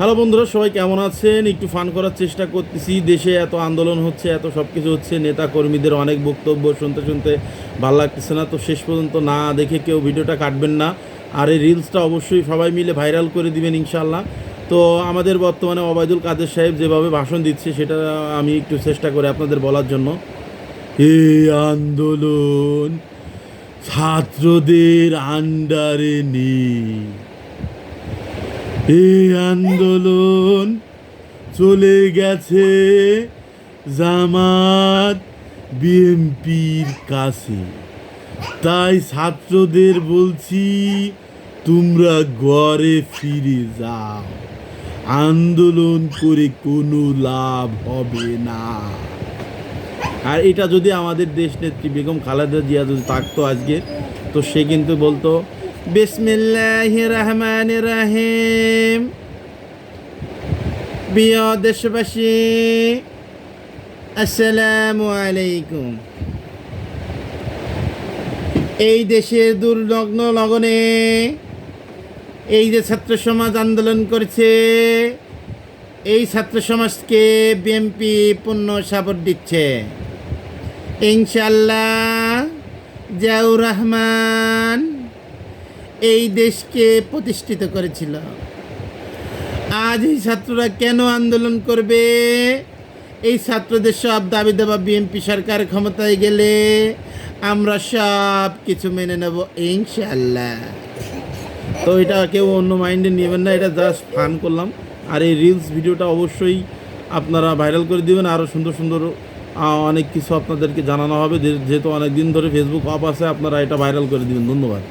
Hello বন্ধুরা, সবাই কেমন আছেন? একটু ফান করার চেষ্টা করতেছি। দেশে এত আন্দোলন হচ্ছে, এত সব কিছু হচ্ছে নেতা কর্মীদের অনেক বক্তব্য শুনতে শুনতে ভালো লাগতেছে না। তো শেষ পর্যন্ত না দেখে কেউ ভিডিওটা কাটবেন না। আর এই রিলসটা অবশ্যই সবাই মিলে ভাইরাল করে দিবেন ইনশাল্লাহ তো আমাদের বর্তমানে অবায়দুল কাদের সাহেব যেভাবে ভাষণ দিচ্ছে, সেটা আমি একটু চেষ্টা করে আপনাদের বলার জন্য। এই আন্দোলন ছাত্রদের আন্ডারে নেই। এই আন্দোলন চলে গেছে জামাত বিএমপির কাছে। তাই ছাত্রদের বলছি, তোমরা ঘরে ফিরে যাও। আন্দোলন করে কোনো লাভ হবে না। আর এটা যদি আমাদের দেশ নেত্রী বেগম খালেদা জিয়া যদি থাকতো আজকে, তো সে কিন্তু বলতো বিসমিল্লাহ রহমান রাহিম। প্রিয় দেশবাসী, আসসালামু আলাইকুম। এই দেশের দুর্লগ্ন লগনে এই যে ছাত্র সমাজ আন্দোলন করেছে, এই ছাত্র সমাজকে বিএমপি পূর্ণ সাপোর্ট দিচ্ছে। ইনশাল্লাহ জিয়াউর রহমান এই দেশকে প্রতিষ্ঠিত করেছিল। আজ এই ছাত্ররা কেন আন্দোলন করবে? এই ছাত্রদের সব দাবি দেওয়া বিএনপি সরকার ক্ষমতায় গেলে আমরা সব কিছু মেনে নেব ইনশাল্লাহ তো এটা কেউ অন্য মাইন্ডে নেবেন না, এটা জাস্ট ফান করলাম। আর এই রিলস ভিডিওটা অবশ্যই আপনারা ভাইরাল করে দিবেন আরও সুন্দর সুন্দর অনেক কিছু আপনাদেরকে জানানো হবে। যেহেতু অনেক দিন ধরে ফেসবুক অফ আছে, আপনারা এটা ভাইরাল করে দিবেন। ধন্যবাদ।